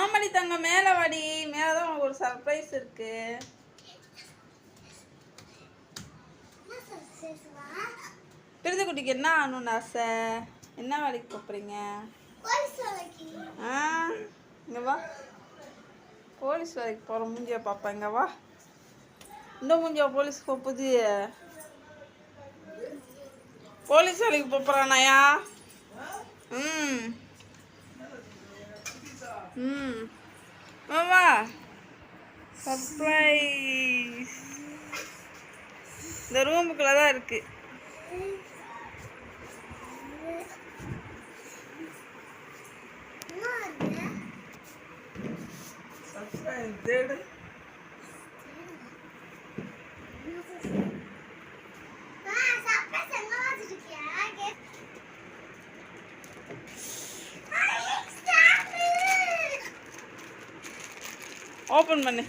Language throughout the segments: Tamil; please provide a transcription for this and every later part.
ஆமாடி தங்க மேலே வாடி. மேலே தான் ஒரு சர்ப்ரைஸ் இருக்கு. பிரித குட்டிக்கு என்ன ஆகணும்னு ஆசை? என்ன வேலைக்கு போகிறீங்க ஆ இங்கே வா. போலீஸ் வேலைக்கு போகிற மூஞ்சிய பாப்பா இங்கே வா. இந்த மூஞ்சியா போலீஸ் போகுது போலீஸ் வேலைக்கு போகிறானாயா ம். ம் மாமா சர்ப்ரைஸ் இந்த ரூமுக்குள்ளே தான் இருக்கு. சர்ப்ரைஸ் தேடு. ஓப்பன் பண்ணு.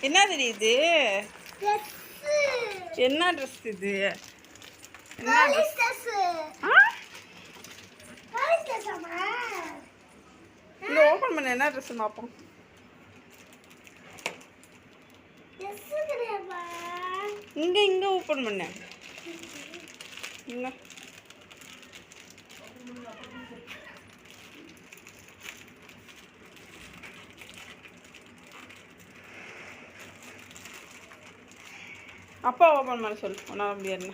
என்ன தெரியுது என்ன ட்ரெஸ் இது? என்ன ட்ரெஸ் ஓப்பன் பண்ண. என்ன ட்ரெஸ் பார்ப்போம் இங்கே இங்கே ஓப்பன் பண்ணேன் என்ன அப்பா ஓப்பன் பண்ண சொல்லு. உன்னால முடியாது நீ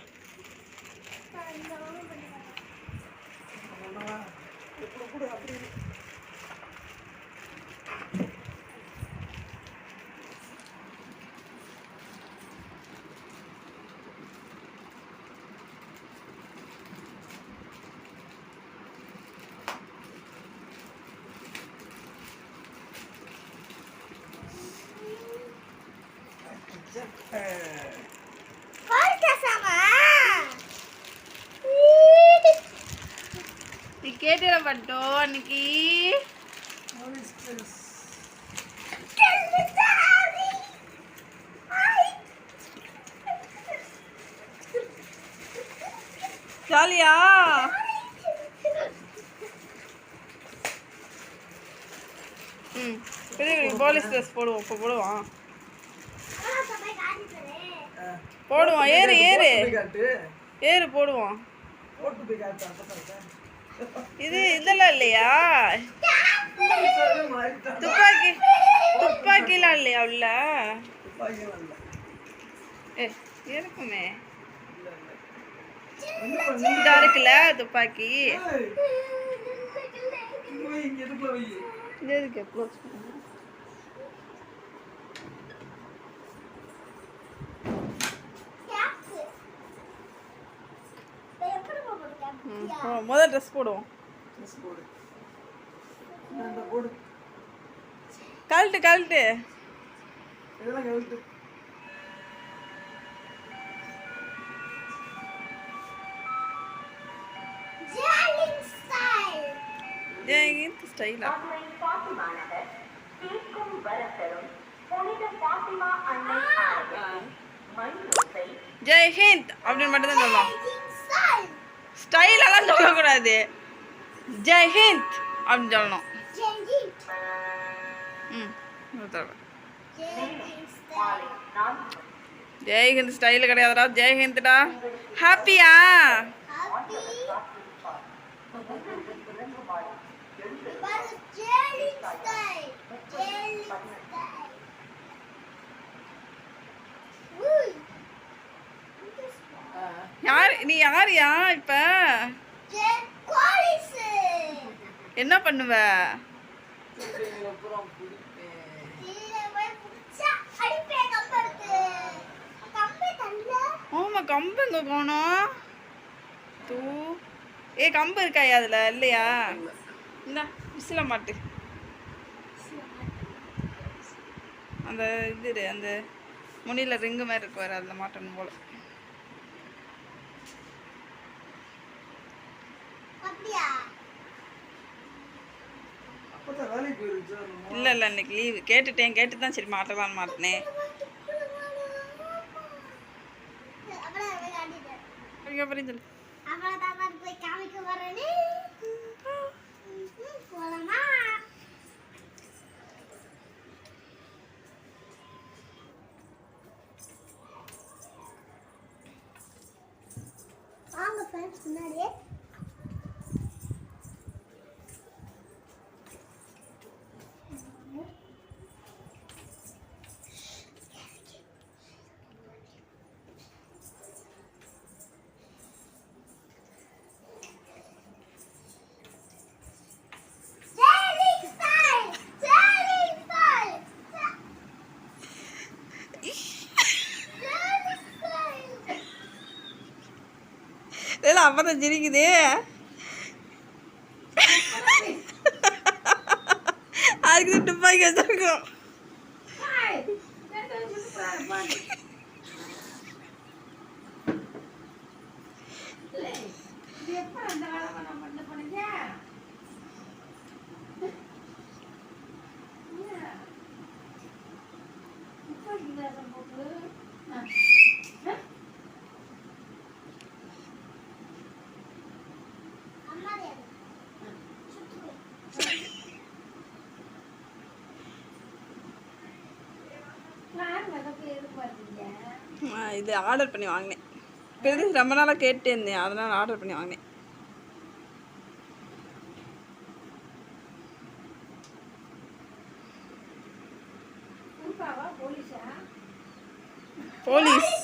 கேட்டிட பட்டோம் அன்னைக்கு. ஜாலியா? ம் போலீஸ் ட்ரெஸ் போடுவோம் இப்போ போடுவான் போடுவான் ஏறு ஏறு. ஏறு போடுவான் இது இதெல்லாம் இல்லையா? துப்பாக்கி துப்பாக்கிலாம் இல்லையா உள்ள? இருக்குமே. இந்த இருக்குல்ல துப்பாக்கி? எதுக்கு? க்ளோஸ் பண்ணு ம், போ. முதல் ட்ரெஸ் போடுவோம் கழட்டு கழட்டு. ஏன் ஸ்டைலா ஜெய் ஹிந்த் அப்படின்னு மட்டும் தான் சொல்லலாம். ஸ்டைலெல்லாம் சொல்லக்கூடாது. ஜெய்ஹிந்த் அப்படின்னு சொல்லணும். ம் ஜெய்ஹிந்த் ஸ்டைல் கிடையாதுடா. ஜெயஹிந்த்டா ஹாப்பியா? யார் நீ யாரியா இப்ப? என்ன பண்ணுவ? ஆமா கம்பு எங்க போனோம் தூ. ஏ கம்பு இருக்காயா அதுல? இல்லையா? இந்த விசில மாட்டு. அந்த இது அந்த முனியில் ரிங்கு மாதிரி இருக்கு வேறு அதில் மாட்டணும் போல. இல்லை இல்லை இன்னைக்கு லீவு கேட்டுட்டேன் கேட்டு தான் சரி மாட்டலான்னு மாட்டினேன். அதுக்கப்புறம் சொல்லு. முன்னாடியே. இல்லை அப்புறம் தான் சிரிக்குது. அதுக்கு துப்பாக்கி வச்சிருக்கோம் அம்மா இது ஆர்டர் பண்ணி வாங்கினேன். பெருது ரொம்ப நாளாக கேட்டே இருந்தேன். அதனால் ஆர்டர் பண்ணி வாங்கினேன். போலீஸ்.